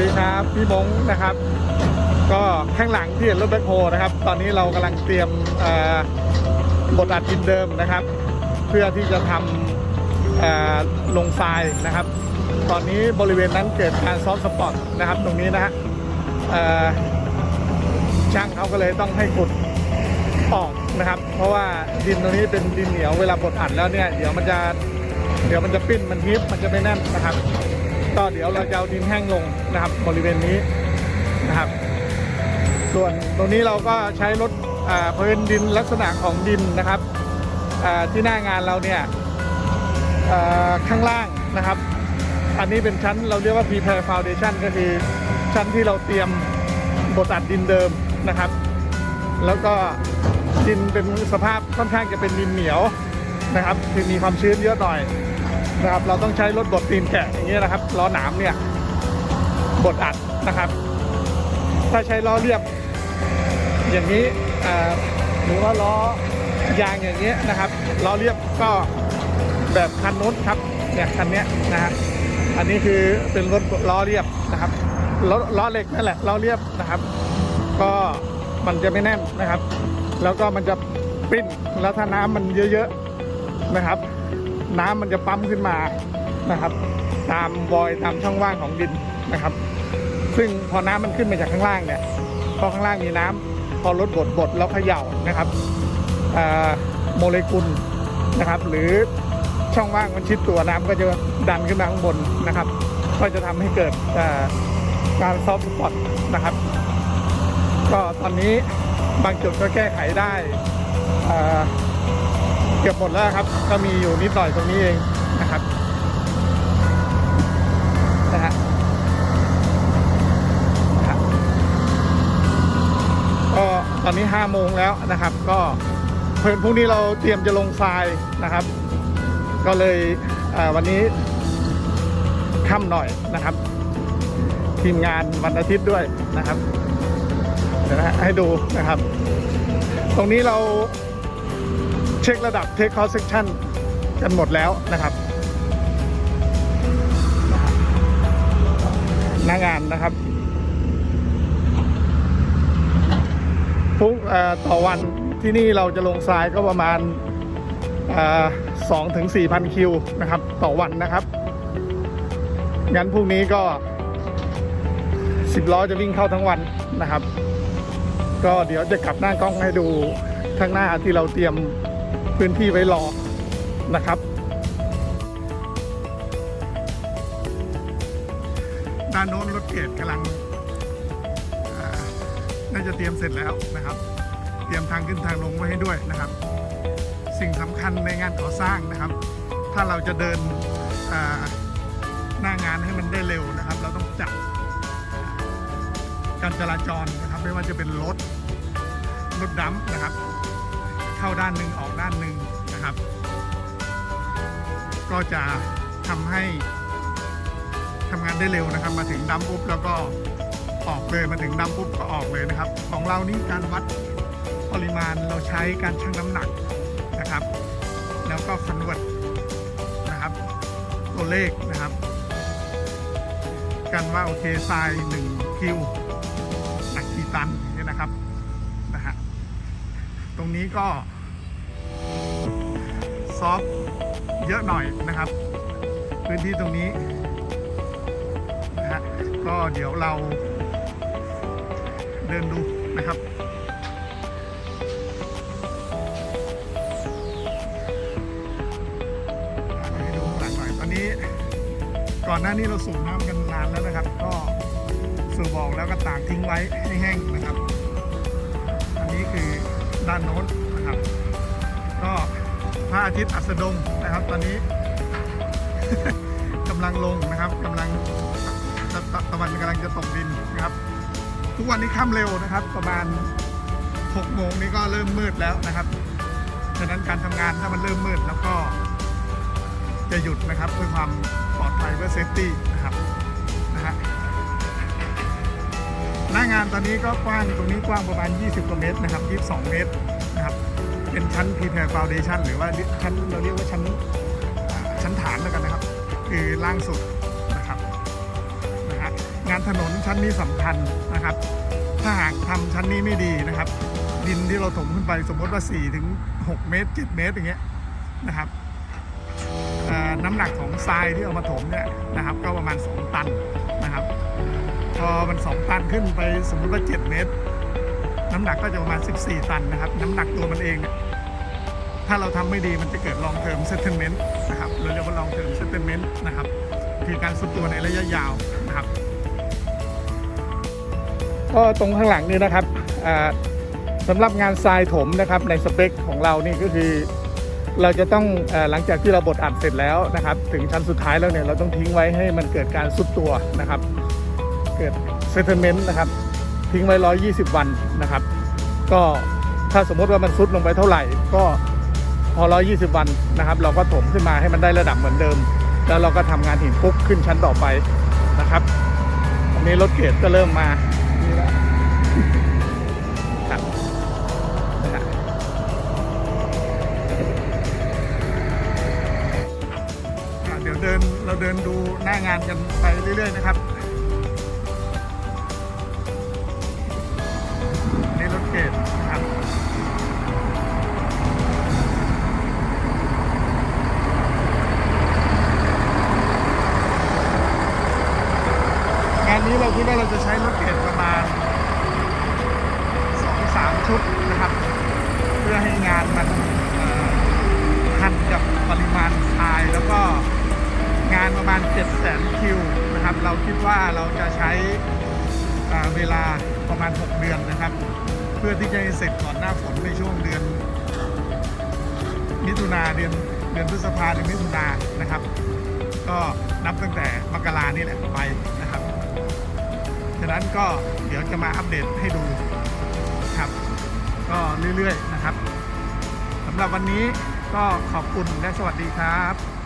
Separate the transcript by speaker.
Speaker 1: ดีครับพี่มงนะครับ ก็ข้างหลังที่เห็นรถแบ็คโฮนะครับ ตอนนี้เรากำลังเตรียมบทอัดดินเดิมนะครับ เพื่อที่จะทำลงทรายนะครับ ตอนนี้บริเวณนั้นเกิดการซ้อมสปอร์ตนะครับ ตรงนี้นะฮะช่างเขาก็เลยต้องให้ขุดออกนะครับ เพราะว่าดินตรงนี้เป็นดินเหนียวเวลาบดอัดแล้วเนี่ยเดี๋ยวมันจะเดี๋ยวมันจะปิ้นมันฮิปมันจะไม่แน่นนะครับ ก็เดี๋ยวเราจะเอาดินแห้งลงนะครับบริเวณนี้นะครับ ส่วนตรงนี้เราก็ใช้รถเพลินดินลักษณะของดินนะครับที่หน้างานเราเนี่ยข้างล่างนะครับ อันนี้เป็นชั้นเราเรียกว่า prepare foundation ก็คือชั้นที่เราเตรียมบดอัดดินเดิมนะครับ แล้วก็ดินเป็นสภาพค่อนข้างจะเป็นดินเหนียวนะครับคือมีความชื้นเยอะหน่อย นะครับ เราต้องใช้รถบดตีนแกะอย่างเงี้ยนะครับล้อหนามเนี่ยบดอัดนะครับ ถ้าใช้ล้อเรียบ อย่างนี้หรือว่าล้อยางอย่างเงี้ยนะครับล้อเรียบก็แบบคันนู้นครับเนี่ยคันเนี้ยนะฮะอันนี้คือเป็นรถล้อเรียบนะครับล้อล้อเหล็กนั่นแหละล้อเรียบนะครับ ก็มันจะไม่แน่นนะครับ แล้วก็มันจะปิ้นแล้วถ้าน้ำมันเยอะๆนะครับ น้ำมันจะปั๊มขึ้นมานะครับ ตามวอยตามช่องว่างของดินนะครับ ซึ่งพอน้ำมันขึ้นมาจากข้างล่างเนี่ยพอข้างล่างมีน้ำพอรถบดบดแล้วเขย่านะครับโมเลกุลนะครับ หรือช่องว่างมันชิดตัวน้ำก็จะดันขึ้นมาข้างบนนะครับ ก็จะทำให้เกิดการซอฟต์สปอตนะครับ ก็ตอนนี้บางจุดก็แก้ไขได้ เกือบหมดแล้วครับ ก็มีอยู่นิดหน่อยตรงนี้เองนะครับนะฮะก็ตอนนี้5โมงแล้วนะครับ ก็เพื่อนพรุ่งนี้เราเตรียมจะลงทรายนะครับ ก็เลยวันนี้ค่ำหน่อยนะครับ ทีมงานวันอาทิตย์ด้วยนะครับเดี๋ยวนะให้ดูนะครับ ตรงนี้เรา ช็คระดับเทคคอร์เซ c ชันกันหมดแล้วนะครับหน้างานนะครับทุกเอ่อต่อวันที่นี่เราจะลงทรายก็ประมาณสองถึงสี่พันคิวนะครับ ต่อวันนะครับ งั้นพรุ่งนี้ก็สิบล้อจะวิ่งเข้าทั้งวันนะครับ ก็เดี๋ยวจะกลับหน้ากล้องให้ดูข้างหน้าที่เราเตรียม พื้นที่ไว้รอนะครับด้านโน้นรถเกตกำลังน่าจะเตรียมเสร็จแล้วนะครับ เตรียมทางขึ้นทางลงไว้ให้ด้วยนะครับ สิ่งสำคัญในงานก่อสร้างนะครับ ถ้าเราจะเดินหน้างานให้มันได้เร็วนะครับ เราต้องจับการจราจรนะครับ ไม่ว่าจะเป็นรถรถดำนะครับ เข้าด้านหนึ่งออกด้านหนึ่งนะครับ ก็จะทำให้ทำงานได้เร็วนะครับ มาถึงดำปุ๊บแล้วก็ออกเลยมาถึงดำปุ๊บก็ออกเลยนะครับ ของเรานี่การวัดปริมาณเราใช้การชั่งน้ำหนักนะครับ แล้วก็คอนวิร์ตนะครับ ตัวเลขนะครับ กันว่าโอเคทราย1คิวหนักกี่ตัน รงนี้ก็ ซอฟเยอะหน่อยนะครับ พื้นที่ตรงนี้นะฮะก็เดี๋ยวเราเดินดูนะครับให้ดูข้างหลังหน่อยตอนนี้ก่อนหน้านี้เราสูบน้ำกันนานแล้วนะครับ ก็สูบออกแล้วก็ตากทิ้งไว้ให้แห้งนะครับ อันนี้คือ ด้านโน้นนะครับ ก็พระอาทิตย์อัสดงนะครับ ตอนนี้กำลังลงนะครับกำลังตะตะตะวันกำลังจะตกดินนะครับ ทุกวันนี้ค่ำเร็วนะครับ ประมาณ6โมงนี้ก็เริ่มมืดแล้วนะครับฉะนั้นการทำงานถ้ามันเริ่มมืดแล้วก็จะหยุดนะครับเพื่อความปลอดภัยเพื่อเซฟตี้นะครับางานตอนนี้ก็กว้างตรงนี้กว้างประมาณ 20กว่าเมตรนะครับ 22 เมตรนะครับ เป็นชั้น prepare foundation หรือว่าชั้นเราเรียกว่าชั้นชั้นฐานแล้วกันนะครับ คือล่างสุดนะครับนะฮะงานถนนชั้นนี้สำคัญนะครับ ถ้าหากทำชั้นนี้ไม่ดีนะครับ ดินที่เราถมขึ้นไปสมมติว่า 4 ถึง 6 เมตร 7 เมตรอย่างเงี้ยนะครับน้ำหนักของทรายที่เอามาถมเนี่ยนะครับ ก็ประมาณ 2 ตัน พอมัน 2 ตันขึ้นไปสมมติว่า 7 เมตร น้ำหนักก็จะประมาณ 14 ตันนะครับ น้ำหนักตัวมันเองเนี่ยถ้าเราทำไม่ดีมันจะเกิด long term settlement นะครับเราเรียกว่า long term settlement นะครับ คือการสุดตัวในระยะยาวนะครับ ก็ตรงข้างหลังนี่นะครับสำหรับงานทรายถมนะครับในสเปคของเรานี่ก็คือเราจะต้องอหลังจากที่เราบดอัดเสร็จแล้วนะครับ ถึงชั้นสุดท้ายแล้วเนี่ยเราต้องทิ้งไว้ให้มันเกิดการสุดตัวนะครับ เกิดเซ t เ e เมนต์นะครับ ทิ้งไว้ 120 วันนะครับ ก็ถ้าสมมติว่ามันซุดลงไปเท่าไหร่ก็พอ 120 วันนะครับ เราก็ถมขึ้นมาให้มันได้ระดับเหมือนเดิม แล้วเราก็ทำงานหินปุ๊กขึ้นชั้นต่อไปนะครับอันนี้รถเกรดก็เริ่มมานี่แล้วครับเดี๋ยวเดินเราเดินดูหน้างานกันไปเรื่อยๆนะครับ ชุดนะครับ เพื่อให้งานมันทันกับปริมาณทรายแล้วก็งานประมาณ7 0 0 0 0 0คิวนะครับ เราคิดว่าเราจะใช้เวลาประมาณ 6 เดือนนะครับ เพื่อที่จะให้เสร็จก่อนหน้าฝนในช่วงเดือน มิถุนาเดือนเดือนพฤษภาเดือนมิถุนานะครับ ก็นับตั้งแต่มกรานี่แหละไปนะครับ ฉะนั้นก็เดี๋ยวจะมาอัปเดตให้ดู ก็เรื่อยๆนะครับสำหรับวันนี้ก็ขอบคุณและสวัสดีครับ